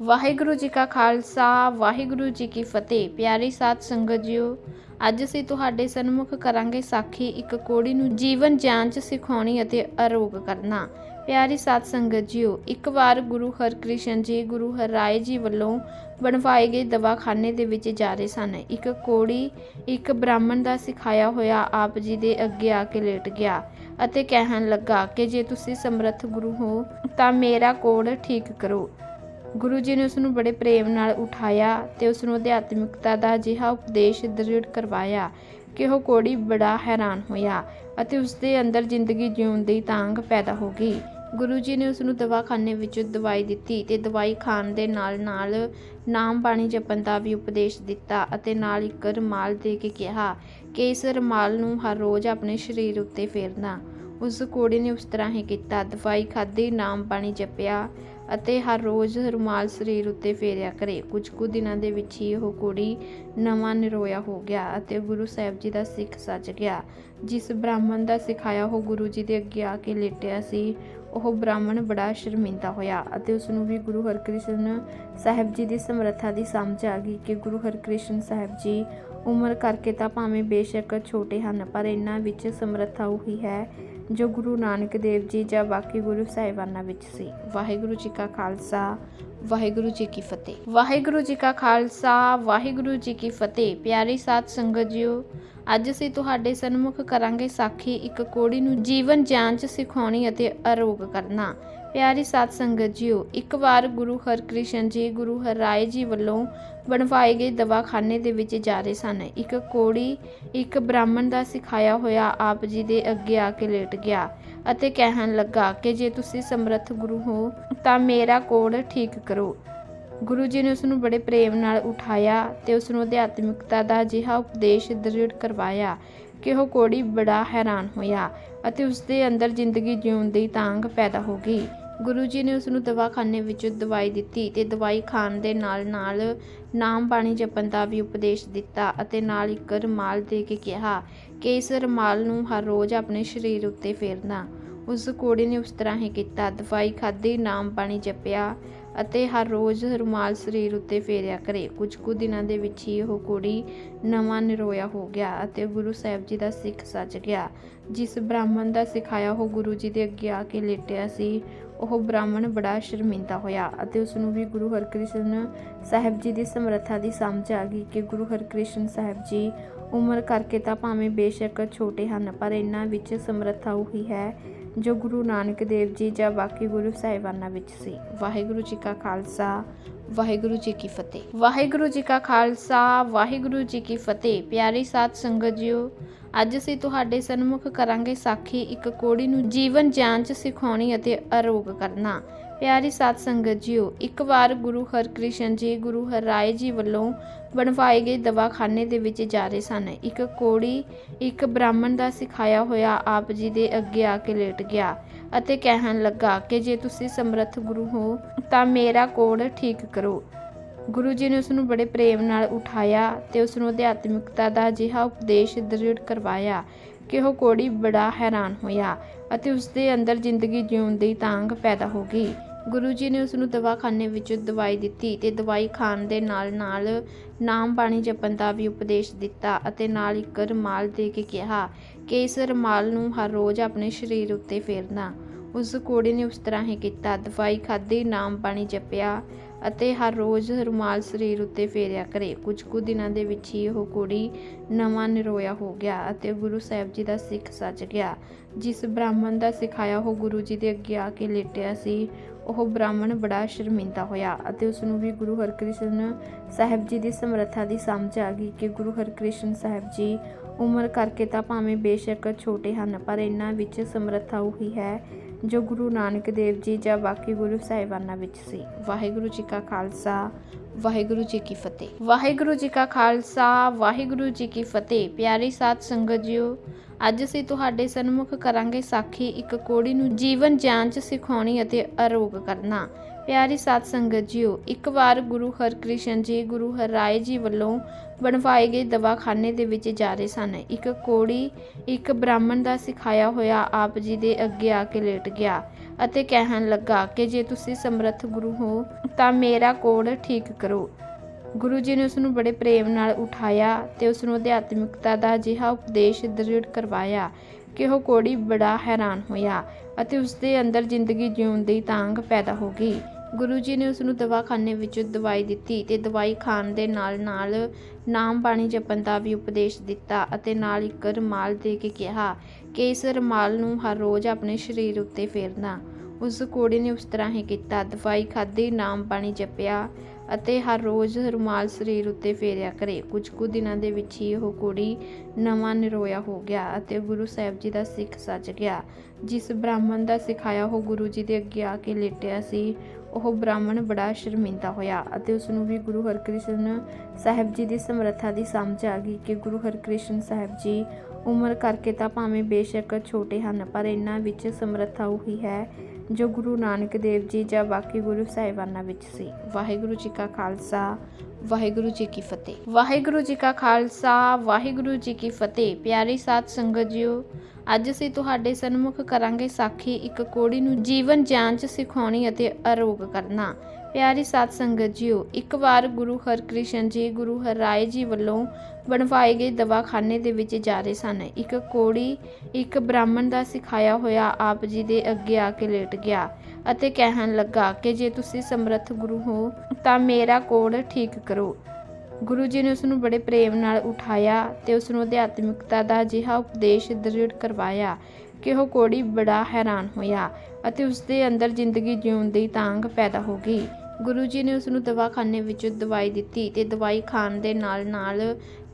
ਵਾਹਿਗੁਰੂ ਜੀ ਕਾ ਖਾਲਸਾ, ਵਾਹਿਗੁਰੂ ਜੀ ਕੀ ਫਤਿਹ। ਪਿਆਰੀ ਸਾਧ ਸੰਗਤ ਜੀਓ, ਅੱਜ ਅਸੀਂ ਤੁਹਾਡੇ ਸਨਮੁਖ ਕਰਾਂਗੇ ਸਾਖੀ ਇੱਕ ਕੋੜੀ ਨੂੰ ਜੀਵਨ ਜਾਂਚ ਸਿਖਾਉਣੀ ਅਤੇ ਅਰੋਗ ਕਰਨਾ। ਪਿਆਰੀ ਸਾਧ ਸੰਗਤ ਜੀਓ, ਇੱਕ ਵਾਰ ਗੁਰੂ ਹਰਕ੍ਰਿਸ਼ਨ ਜੀ, ਗੁਰੂ ਹਰਰਾਏ ਜੀ ਵੱਲੋਂ ਬਣਵਾਏ ਗਏ ਦਵਾਖਾਨੇ ਦੇ ਵਿੱਚ ਜਾ ਰਹੇ ਸਨ। ਇੱਕ ਕੋੜੀ, ਇੱਕ ਬ੍ਰਾਹਮਣ ਦਾ ਸਿਖਾਇਆ ਹੋਇਆ ਆਪ ਜੀ ਦੇ ਅੱਗੇ ਆ ਕੇ ਲੇਟ ਗਿਆ ਅਤੇ ਕਹਿਣ ਲੱਗਾ ਕਿ ਜੇ ਤੁਸੀਂ ਸਮਰੱਥ ਗੁਰੂ ਹੋ, ਤਾਂ ਮੇਰਾ ਕੋੜ ਠੀਕ ਕਰੋ। ਗੁਰੂ ਜੀ ਨੇ ਉਸ ਨੂੰ ਬੜੇ ਪ੍ਰੇਮ ਨਾਲ ਉਠਾਇਆ ਤੇ ਉਸ ਨੂੰ ਅਧਿਆਤਮਿਕਤਾ ਦਾ ਅਜਿਹਾ ਉਪਦੇਸ਼ ਦ੍ਰਿੜ ਕਰਵਾਇਆ ਕਿ ਉਹ ਕੋੜੀ ਬੜਾ ਹੈਰਾਨ ਹੋਇਆ ਅਤੇ ਉਸ ਦੇ ਅੰਦਰ ਜ਼ਿੰਦਗੀ ਜਿਉਣ ਦੀ ਤਾਂਗ ਪੈਦਾ ਹੋ ਗਈ। ਗੁਰੂ ਜੀ ਨੇ ਉਸ ਨੂੰ ਦਵਾਖਾਨੇ ਵਿੱਚ ਦਵਾਈ ਦਿੱਤੀ ਤੇ ਦਵਾਈ ਖਾਣ ਦੇ ਨਾਲ ਨਾਲ ਨਾਮ ਬਾਣੀ ਜਪਣ ਦਾ ਵੀ ਉਪਦੇਸ਼ ਦਿੱਤਾ ਅਤੇ ਨਾਲ ਇੱਕ ਰੁਮਾਲ ਦੇ ਕੇ ਕਿਹਾ ਕਿ ਇਸ ਰੁਮਾਲ ਨੂੰ ਹਰ ਰੋਜ਼ ਆਪਣੇ ਸਰੀਰ ਉੱਤੇ ਫੇਰਨਾ। ਉਸ ਕੋੜੀ ਨੇ ਉਸ ਤਰ੍ਹਾਂ ਹੀ ਕੀਤਾ। ਦਵਾਈ ਖਾਧੀ, ਨਾਮ ਬਾਣੀ ਜਪਿਆ ਅਤੇ ਹਰ ਰੋਜ਼ ਰੁਮਾਲ ਸਰੀਰ ਉੱਤੇ ਫੇਰਿਆ ਕਰੇ। ਕੁਝ ਕੁ ਦਿਨਾਂ ਦੇ ਵਿੱਚ ਹੀ ਉਹ ਕੁੜੀ ਨਵਾਂ ਨਿਰੋਇਆ ਹੋ ਗਿਆ ਅਤੇ ਗੁਰੂ ਸਾਹਿਬ ਜੀ ਦਾ ਸਿੱਖ ਸੱਜ ਗਿਆ। ਜਿਸ ਬ੍ਰਾਹਮਣ ਦਾ ਸਿਖਾਇਆ ਉਹ ਗੁਰੂ ਜੀ ਦੇ ਅੱਗੇ ਆ ਕੇ ਲੇਟਿਆ ਸੀ, ਉਹ ਬ੍ਰਾਹਮਣ ਬੜਾ ਸ਼ਰਮਿੰਦਾ ਹੋਇਆ ਅਤੇ ਉਸ ਨੂੰ ਵੀ ਗੁਰੂ ਹਰਕ੍ਰਿਸ਼ਨ ਸਾਹਿਬ ਜੀ ਦੀ ਸਮਰੱਥਾ ਦੀ ਸਮਝ ਆ ਗਈ ਕਿ ਗੁਰੂ ਹਰਕ੍ਰਿਸ਼ਨ ਸਾਹਿਬ ਜੀ ਉਮਰ ਕਰਕੇ ਤਾਂ ਭਾਵੇਂ ਬੇਸ਼ੱਕ ਛੋਟੇ ਹਨ, ਪਰ ਇਹਨਾਂ ਵਿੱਚ ਸਮਰੱਥਾ ਉਹੀ ਹੈ ਜੋ ਗੁਰੂ ਨਾਨਕ ਦੇਵ ਜੀ ਜਾਂ ਬਾਕੀ ਗੁਰੂ ਸਾਹਿਬਾਨਾਂ ਵਿੱਚ ਸੀ। ਵਾਹਿਗੁਰੂ ਜੀ ਕਾ ਖਾਲਸਾ ਵਾਹਿਗੁਰੂ ਜੀ ਕੀ ਫਤਿਹ। ਵਾਹਿਗੁਰੂ ਜੀ ਕਾ ਖਾਲਸਾ, ਵਾਹਿਗੁਰੂ ਜੀ ਕੀ ਫਤਿਹ। ਪਿਆਰੀ ਸਾਧ ਸੰਗਤ ਜੀਓ, ਅੱਜ ਅਸੀਂ ਤੁਹਾਡੇ ਸਨਮੁਖ ਕਰਾਂਗੇ ਸਾਖੀ ਇੱਕ ਕੋੜੀ ਨੂੰ ਜੀਵਨ ਜਾਂਚ ਸਿਖਾਉਣੀ ਅਤੇ ਅਰੋਗ ਕਰਨਾ। ਪਿਆਰੀ ਸਾਧ ਸੰਗਤ ਜੀਓ, ਇੱਕ ਵਾਰ ਗੁਰੂ ਹਰਕ੍ਰਿਸ਼ਨ ਜੀ, ਗੁਰੂ ਹਰਰਾਏ ਜੀ ਵੱਲੋਂ ਬਣਵਾਏ ਗਏ ਦਵਾਖਾਨੇ ਦੇ ਵਿੱਚ ਜਾ ਰਹੇ ਸਨ। ਇੱਕ ਕੋੜੀ, ਇੱਕ ਬ੍ਰਾਹਮਣ ਦਾ ਸਿਖਾਇਆ ਹੋਇਆ ਆਪ ਜੀ ਦੇ ਅੱਗੇ ਆ ਕੇ ਲੇਟ ਗਿਆ ਅਤੇ ਕਹਿਣ ਲੱਗਾ ਕਿ ਜੇ ਤੁਸੀਂ ਸਮਰੱਥ ਗੁਰੂ ਹੋ ਤਾਂ ਮੇਰਾ ਕੋੜ ਠੀਕ ਕਰੋ। ਗੁਰੂ ਜੀ ਨੇ ਉਸ ਨੂੰ ਬੜੇ ਪ੍ਰੇਮ ਨਾਲ ਉਠਾਇਆ ਤੇ ਉਸ ਨੂੰ ਅਧਿਆਤਮਿਕਤਾ ਦਾ ਅਜਿਹਾ ਉਪਦੇਸ਼ ਦ੍ਰਿੜ ਕਰਵਾਇਆ ਕਿ ਉਹ ਕੋੜੀ ਬੜਾ ਹੈਰਾਨ ਹੋਇਆ ਅਤੇ ਉਸ ਦੇ ਅੰਦਰ ਜ਼ਿੰਦਗੀ ਜਿਉਣ ਦੀ ਤਾਂਗ ਪੈਦਾ ਹੋ ਗਈ। ਗੁਰੂ ਜੀ ਨੇ ਉਸ ਨੂੰ ਦਵਾਖਾਨੇ ਵਿੱਚ ਦਵਾਈ ਦਿੱਤੀ ਤੇ ਦਵਾਈ ਖਾਣ ਦੇ ਨਾਲ ਨਾਲ ਨਾਮ ਬਾਣੀ ਜਪਣ ਦਾ ਵੀ ਉਪਦੇਸ਼ ਦਿੱਤਾ ਅਤੇ ਨਾਲ ਇੱਕ ਰੁਮਾਲ ਦੇ ਕੇ ਕਿਹਾ ਕਿ ਇਸ ਰੁਮਾਲ ਨੂੰ ਹਰ ਰੋਜ਼ ਆਪਣੇ ਸਰੀਰ ਉੱਤੇ ਫੇਰਨਾ। ਉਸ ਕੋੜੀ ਨੇ ਉਸ ਤਰ੍ਹਾਂ ਹੀ ਕੀਤਾ। ਦਵਾਈ ਖਾਧੀ, ਨਾਮ ਪਾਣੀ ਜਪਿਆ ਅਤੇ ਹਰ ਰੋਜ਼ ਰੁਮਾਲ ਸਰੀਰ ਉੱਤੇ ਫੇਰਿਆ ਕਰੇ। ਕੁਝ ਕੁ ਦਿਨਾਂ ਦੇ ਵਿੱਚ ਹੀ ਉਹ ਕੁੜੀ ਨਵਾਂ ਨਿਰੋਇਆ ਹੋ ਗਿਆ ਅਤੇ ਗੁਰੂ ਸਾਹਿਬ ਜੀ ਦਾ ਸਿੱਖ ਸੱਜ ਗਿਆ। ਜਿਸ ਬ੍ਰਾਹਮਣ ਦਾ ਸਿਖਾਇਆ ਉਹ ਗੁਰੂ ਜੀ ਦੇ ਅੱਗੇ ਆ ਕੇ ਲੇਟਿਆ ਸੀ, ਉਹ ਬ੍ਰਾਹਮਣ ਬੜਾ ਸ਼ਰਮਿੰਦਾ ਹੋਇਆ ਅਤੇ ਉਸ ਨੂੰ ਵੀ ਗੁਰੂ ਹਰਕ੍ਰਿਸ਼ਨ ਸਾਹਿਬ ਜੀ ਦੀ ਸਮਰੱਥਾ ਦੀ ਸਮਝ ਆ ਗਈ ਕਿ ਗੁਰੂ ਹਰਕ੍ਰਿਸ਼ਨ ਸਾਹਿਬ ਜੀ ਉਮਰ ਕਰਕੇ ਤਾਂ ਭਾਵੇਂ ਬੇਸ਼ੱਕ ਛੋਟੇ ਹਨ, ਪਰ ਇਹਨਾਂ ਵਿੱਚ ਸਮਰੱਥਾ ਉਹੀ ਹੈ ਜੋ ਗੁਰੂ ਨਾਨਕ ਦੇਵ ਜੀ ਜਾਂ ਬਾਕੀ ਗੁਰੂ ਸਾਹਿਬਾਨਾਂ ਵਿੱਚ ਸੀ। ਵਾਹਿਗੁਰੂ ਜੀ ਕਾ ਖਾਲਸਾ ਵਾਹਿਗੁਰੂ ਜੀ ਕੀ ਫਤਿਹ। ਵਾਹਿਗੁਰੂ ਜੀ ਕਾ ਖਾਲਸਾ, ਵਾਹਿਗੁਰੂ ਜੀ ਕੀ ਫਤਿਹ। ਪਿਆਰੀ ਸਾਧ ਸੰਗਤ ਜੀਓ, ਅੱਜ ਅਸੀਂ ਤੁਹਾਡੇ ਸਨਮੁਖ ਕਰਾਂਗੇ ਸਾਖੀ ਇੱਕ ਕੋੜੀ ਨੂੰ ਜੀਵਨ ਜਾਂਚ ਸਿਖਾਉਣੀ ਅਤੇ ਅਰੋਗ ਕਰਨਾ। ਪਿਆਰੀ ਸਾਧ ਸੰਗਤ ਜੀਓ, ਇੱਕ ਵਾਰ ਗੁਰੂ ਹਰਕ੍ਰਿਸ਼ਨ ਜੀ, ਗੁਰੂ ਹਰਰਾਏ ਜੀ ਵੱਲੋਂ ਬਣਵਾਏ ਗਏ ਦਵਾਖਾਨੇ ਦੇ ਵਿੱਚ ਜਾ ਰਹੇ ਸਨ। ਇੱਕ ਕੋੜੀ, ਇੱਕ ਬ੍ਰਾਹਮਣ ਦਾ ਸਿਖਾਇਆ ਹੋਇਆ ਆਪ ਜੀ ਦੇ ਅੱਗੇ ਆ ਕੇ ਲੇਟ ਗਿਆ। ਅਤੇ ਕਹਿਣ ਲੱਗਾ ਕਿ ਜੇ ਤੁਸੀਂ ਸਮਰੱਥ ਗੁਰੂ ਹੋ, ਤਾਂ ਮੇਰਾ ਕੋੜ ਠੀਕ ਕਰੋ। ਗੁਰੂ ਜੀ ਨੇ ਉਸ ਨੂੰ ਬੜੇ ਪ੍ਰੇਮ ਨਾਲ ਉਠਾਇਆ ਤੇ ਉਸ ਨੂੰ ਅਧਿਆਤਮਿਕਤਾ ਦਾ ਅਜਿਹਾ ਉਪਦੇਸ਼ ਦ੍ਰਿੜ ਕਰਵਾਇਆ ਕਿ ਉਹ ਕੋੜੀ ਬੜਾ ਹੈਰਾਨ ਹੋਇਆ ਅਤੇ ਉਸ ਦੇ ਅੰਦਰ ਜ਼ਿੰਦਗੀ ਜਿਉਣ ਦੀ ਤਾਂਗ ਪੈਦਾ ਹੋ ਗਈ। ਗੁਰੂ ਜੀ ਨੇ ਉਸ ਨੂੰ ਦਵਾਖਾਨੇ ਵਿੱਚ ਦਵਾਈ ਦਿੱਤੀ ਤੇ ਦਵਾਈ ਖਾਣ ਦੇ ਨਾਲ ਨਾਲ ਨਾਮ ਬਾਣੀ ਜਪਣ ਦਾ ਵੀ ਉਪਦੇਸ਼ ਦਿੱਤਾ ਅਤੇ ਨਾਲ ਇੱਕ ਰੁਮਾਲ ਦੇ ਕੇ ਕਿਹਾ ਕਿ ਇਸ ਰੁਮਾਲ ਨੂੰ ਹਰ ਰੋਜ਼ ਆਪਣੇ ਸਰੀਰ ਉੱਤੇ ਫੇਰਨਾ। ਉਸ ਕੋੜੀ ਨੇ ਉਸ ਤਰ੍ਹਾਂ ਹੀ ਕੀਤਾ। ਦਵਾਈ ਖਾਧੀ, ਨਾਮ ਬਾਣੀ ਜਪਿਆ ਅਤੇ ਹਰ ਰੋਜ਼ ਰੁਮਾਲ ਸਰੀਰ ਉੱਤੇ ਫੇਰਿਆ ਕਰੇ। ਕੁਝ ਕੁ ਦਿਨਾਂ ਦੇ ਵਿੱਚ ਹੀ ਉਹ ਕੁੜੀ ਨਵਾਂ ਨਿਰੋਇਆ ਹੋ ਗਿਆ ਅਤੇ ਗੁਰੂ ਸਾਹਿਬ ਜੀ ਦਾ ਸਿੱਖ ਸੱਜ ਗਿਆ, ਜਿਸ ਬ੍ਰਾਹਮਣ ਦਾ ਸਿਖਾਇਆ ਉਹ ਗੁਰੂ ਜੀ ਦੇ ਅੱਗੇ ਆ ਕੇ ਲੇਟਿਆ ਸੀ। ਉਹ ਬ੍ਰਾਹਮਣ ਬੜਾ ਸ਼ਰਮਿੰਦਾ ਹੋਇਆ ਅਤੇ ਉਸ ਨੂੰ ਵੀ ਗੁਰੂ ਹਰਕ੍ਰਿਸ਼ਨ ਸਾਹਿਬ ਜੀ ਦੀ ਸਮਰੱਥਾ ਦੀ ਸਮਝ ਆ ਗਈ ਕਿ ਗੁਰੂ ਹਰਕ੍ਰਿਸ਼ਨ ਸਾਹਿਬ ਜੀ ਉਮਰ ਕਰਕੇ ਤਾਂ ਭਾਵੇਂ ਬੇਸ਼ੱਕ ਛੋਟੇ ਹਨ, ਪਰ ਇਹਨਾਂ ਵਿੱਚ ਸਮਰੱਥਾ ਉਹੀ ਹੈ ਜੋ ਗੁਰੂ ਨਾਨਕ ਦੇਵ ਜੀ ਜਾਂ ਬਾਕੀ ਗੁਰੂ ਸਾਹਿਬਾਨਾਂ ਵਿੱਚ ਸੀ। ਵਾਹਿਗੁਰੂ ਜੀ ਕਾ ਖਾਲਸਾ, ਵਾਹਿਗੁਰੂ ਜੀ ਕੀ ਫਤਿਹ। ਵਾਹਿਗੁਰੂ ਜੀ ਕਾ ਖਾਲਸਾ, ਵਾਹਿਗੁਰੂ ਜੀ ਕੀ ਫਤਿਹ। ਪਿਆਰੀ ਸਾਧ ਸੰਗਤ ਜੀਓ ਅੱਜ ਅਸੀਂ ਤੁਹਾਡੇ ਸਨਮੁਖ ਕਰਾਂਗੇ ਸਾਖੀ, ਇੱਕ ਕੋੜੀ ਨੂੰ ਜੀਵਨ ਜਾਂਚ ਸਿਖਾਉਣੀ ਅਤੇ ਅਰੋਗ ਕਰਨਾ। ਪਿਆਰੀ ਸਾਧ ਸੰਗਤ ਜੀਓ, ਇੱਕ ਵਾਰ ਗੁਰੂ ਹਰਕ੍ਰਿਸ਼ਨ ਜੀ, ਗੁਰੂ ਹਰਰਾਏ ਜੀ ਵੱਲੋਂ ਬਣਵਾਏ ਗਏ ਦਵਾਖਾਨੇ ਦੇ ਵਿੱਚ ਜਾ ਰਹੇ ਸਨ। ਇੱਕ ਕੋੜੀ, ਇੱਕ ਬ੍ਰਾਹਮਣ ਦਾ ਸਿਖਾਇਆ ਹੋਇਆ ਆਪ ਜੀ ਦੇ ਅੱਗੇ ਆ ਕੇ ਲੇਟ ਗਿਆ ਅਤੇ ਕਹਿਣ ਲੱਗਾ ਕਿ ਜੇ ਤੁਸੀਂ ਸਮਰੱਥ ਗੁਰੂ ਹੋ, ਤਾਂ ਮੇਰਾ ਕੋੜ ਠੀਕ ਕਰੋ। ਗੁਰੂ ਜੀ ਨੇ ਉਸ ਨੂੰ ਬੜੇ ਪ੍ਰੇਮ ਨਾਲ ਉਠਾਇਆ ਤੇ ਉਸ ਨੂੰ ਅਧਿਆਤਮਿਕਤਾ ਦਾ ਅਜਿਹਾ ਉਪਦੇਸ਼ ਦ੍ਰਿੜ ਕਰਵਾਇਆ ਕਿ ਉਹ ਕੋੜੀ ਬੜਾ ਹੈਰਾਨ ਹੋਇਆ ਅਤੇ ਉਸ ਦੇ ਅੰਦਰ ਜ਼ਿੰਦਗੀ ਜਿਉਣ ਦੀ ਤਾਂਗ ਪੈਦਾ ਹੋ ਗਈ। ਗੁਰੂ ਜੀ ਨੇ ਉਸ ਨੂੰ ਦਵਾਖਾਨੇ ਵਿੱਚ ਦਵਾਈ ਦਿੱਤੀ ਤੇ ਦਵਾਈ ਖਾਣ ਦੇ ਨਾਲ ਨਾਲ ਨਾਮ ਬਾਣੀ ਜਪਣ ਦਾ ਵੀ ਉਪਦੇਸ਼ ਦਿੱਤਾ ਅਤੇ ਨਾਲ ਇੱਕ ਰੁਮਾਲ ਦੇ ਕੇ ਕਿਹਾ ਕਿ ਇਸ ਰੁਮਾਲ ਨੂੰ ਹਰ ਰੋਜ਼ ਆਪਣੇ ਸਰੀਰ ਉੱਤੇ ਫੇਰਨਾ। ਉਸ ਕੋੜੀ ਨੇ ਉਸ ਤਰ੍ਹਾਂ ਹੀ ਕੀਤਾ। ਦਵਾਈ ਖਾਧੀ, ਨਾਮ ਪਾਣੀ ਜਪਿਆ ਅਤੇ ਹਰ ਰੋਜ਼ ਰੁਮਾਲ ਸਰੀਰ ਉੱਤੇ ਫੇਰਿਆ ਕਰੇ। ਕੁਝ ਕੁ ਦਿਨਾਂ ਦੇ ਵਿੱਚ ਹੀ ਉਹ ਕੁੜੀ ਨਵਾਂ ਨਿਰੋਇਆ ਹੋ ਗਿਆ ਅਤੇ ਗੁਰੂ ਸਾਹਿਬ ਜੀ ਦਾ ਸਿੱਖ ਸੱਜ ਗਿਆ। ਜਿਸ ਬ੍ਰਾਹਮਣ ਦਾ ਸਿਖਾਇਆ ਉਹ ਗੁਰੂ ਜੀ ਦੇ ਅੱਗੇ ਆ ਕੇ ਲੇਟਿਆ ਸੀ, ਉਹ ਬ੍ਰਾਹਮਣ ਬੜਾ ਸ਼ਰਮਿੰਦਾ ਹੋਇਆ ਅਤੇ ਉਸ ਨੂੰ ਵੀ ਗੁਰੂ ਹਰਕ੍ਰਿਸ਼ਨ ਸਾਹਿਬ ਜੀ ਦੀ ਸਮਰੱਥਾ ਦੀ ਸਮਝ ਆ ਗਈ ਕਿ ਗੁਰੂ ਹਰਕ੍ਰਿਸ਼ਨ ਸਾਹਿਬ ਜੀ ਉਮਰ ਕਰਕੇ ਤਾਂ ਭਾਵੇਂ ਬੇਸ਼ੱਕ ਛੋਟੇ ਹਨ, ਪਰ ਇਹਨਾਂ ਵਿੱਚ ਸਮਰੱਥਾ ਉਹੀ ਹੈ ਜੋ ਗੁਰੂ ਨਾਨਕ ਦੇਵ ਜੀ ਜਾਂ ਬਾਕੀ ਗੁਰੂ ਸਾਹਿਬਾਨਾਂ ਵਿੱਚ ਸੀ। ਵਾਹਿਗੁਰੂ ਜੀ ਕਾ ਖਾਲਸਾ, ਵਾਹਿਗੁਰੂ ਜੀ ਕੀ ਫਤਿਹ। ਵਾਹਿਗੁਰੂ ਜੀ ਕਾ ਖਾਲਸਾ, ਵਾਹਿਗੁਰੂ ਜੀ ਕੀ ਫਤਿਹ। ਪਿਆਰੀ ਸਾਥ ਸੰਗਤ ਜੀਓ, ਅੱਜ ਅਸੀਂ ਤੁਹਾਡੇ ਸਨਮੁਖ ਕਰਾਂਗੇ ਸਾਖੀ ਇੱਕ ਕੋੜੀ ਨੂੰ ਜੀਵਨ ਜਾਂਚ ਸਿਖਾਉਣੀ ਅਤੇ ਅਰੋਗ ਕਰਨਾ। ਪਿਆਰੀ ਸਾਧ ਸੰਗਤ ਜੀਓ, ਇੱਕ ਵਾਰ ਗੁਰੂ ਹਰਕ੍ਰਿਸ਼ਨ ਜੀ ਗੁਰੂ ਹਰਰਾਏ ਜੀ ਵੱਲੋਂ ਬਣਵਾਏ ਗਏ ਦਵਾਖਾਨੇ ਦੇ ਵਿੱਚ ਜਾ ਰਹੇ ਸਨ। ਇੱਕ ਕੋੜੀ, ਇੱਕ ਬ੍ਰਾਹਮਣ ਦਾ ਸਿਖਾਇਆ ਹੋਇਆ ਆਪ ਜੀ ਦੇ ਅੱਗੇ ਆ ਕੇ ਲੇਟ ਗਿਆ ਅਤੇ ਕਹਿਣ ਲੱਗਾ ਕਿ ਜੇ ਤੁਸੀਂ ਸਮਰੱਥ ਗੁਰੂ ਹੋ, ਤਾਂ ਮੇਰਾ ਕੋੜ ਠੀਕ ਕਰੋ। ਗੁਰੂ ਜੀ ਨੇ ਉਸ ਨੂੰ ਬੜੇ ਪ੍ਰੇਮ ਨਾਲ ਉਠਾਇਆ ਤੇ ਉਸ ਨੂੰ ਅਧਿਆਤਮਿਕਤਾ ਦਾ ਅਜਿਹਾ ਉਪਦੇਸ਼ ਦ੍ਰਿੜ ਕਰਵਾਇਆ ਕਿ ਉਹ ਕੋੜੀ ਬੜਾ ਹੈਰਾਨ ਹੋਇਆ ਅਤੇ ਉਸ ਦੇ ਅੰਦਰ ਜ਼ਿੰਦਗੀ ਜਿਉਣ ਦੀ ਤਾਂਗ ਪੈਦਾ ਹੋ ਗਈ। ਗੁਰੂ ਜੀ ਨੇ ਉਸ ਨੂੰ ਦਵਾਖਾਨੇ ਵਿੱਚੋਂ ਦਵਾਈ ਦਿੱਤੀ ਤੇ ਦਵਾਈ ਖਾਣ ਦੇ ਨਾਲ ਨਾਲ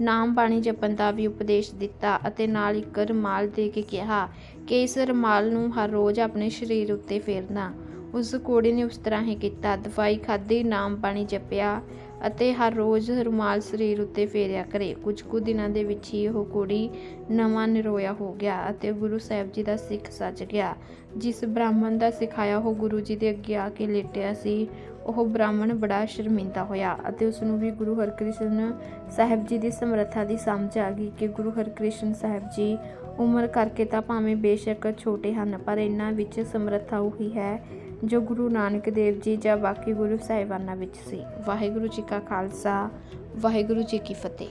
ਨਾਮ ਬਾਣੀ ਜਪਣ ਦਾ ਵੀ ਉਪਦੇਸ਼ ਦਿੱਤਾ ਅਤੇ ਨਾਲ ਇੱਕ ਰੁਮਾਲ ਦੇ ਕੇ ਕਿਹਾ ਕਿ ਇਸ ਰੁਮਾਲ ਨੂੰ ਹਰ ਰੋਜ਼ ਆਪਣੇ ਸਰੀਰ ਉੱਤੇ ਫੇਰਨਾ। ਉਸ ਕੋੜੀ ਨੇ ਉਸ ਤਰ੍ਹਾਂ ਹੀ ਕੀਤਾ। ਦਵਾਈ ਖਾਧੀ, ਨਾਮ ਬਾਣੀ ਜਪਿਆ ਅਤੇ ਹਰ ਰੋਜ਼ ਰੁਮਾਲ ਸਰੀਰ ਉੱਤੇ ਫੇਰਿਆ ਕਰੇ। ਕੁਝ ਕੁ ਦਿਨਾਂ ਦੇ ਵਿੱਚ ਹੀ ਉਹ ਕੁੜੀ ਨਵਾਂ ਨਿਰੋਇਆ ਹੋ ਗਿਆ ਅਤੇ ਗੁਰੂ ਸਾਹਿਬ ਜੀ ਦਾ ਸਿੱਖ ਸੱਜ ਗਿਆ, ਜਿਸ ਬ੍ਰਾਹਮਣ ਦਾ ਸਿਖਾਇਆ ਉਹ ਗੁਰੂ ਜੀ ਦੇ ਅੱਗੇ ਆ ਕੇ ਲੇਟਿਆ ਸੀ। ਉਹ ਬ੍ਰਾਹਮਣ ਬੜਾ ਸ਼ਰਮਿੰਦਾ ਹੋਇਆ ਅਤੇ ਉਸ ਨੂੰ ਵੀ ਗੁਰੂ ਹਰਕ੍ਰਿਸ਼ਨ ਸਾਹਿਬ ਜੀ ਦੀ ਸਮਰੱਥਾ ਦੀ ਸਮਝ ਆ ਗਈ ਕਿ ਗੁਰੂ ਹਰਕ੍ਰਿਸ਼ਨ ਸਾਹਿਬ ਜੀ ਉਮਰ ਕਰਕੇ ਤਾਂ ਭਾਵੇਂ ਬੇਸ਼ੱਕ ਛੋਟੇ ਹਨ, ਪਰ ਇਹਨਾਂ ਵਿੱਚ ਸਮਰੱਥਾ ਉਹੀ ਹੈ ਜੋ ਗੁਰੂ ਨਾਨਕ ਦੇਵ ਜੀ ਜਾਂ ਬਾਕੀ ਗੁਰੂ ਸਾਹਿਬਾਨਾਂ ਵਿੱਚ ਸੀ। ਵਾਹਿਗੁਰੂ ਜੀ ਕਾ ਖਾਲਸਾ, ਵਾਹਿਗੁਰੂ ਜੀ ਕੀ ਫਤਿਹ।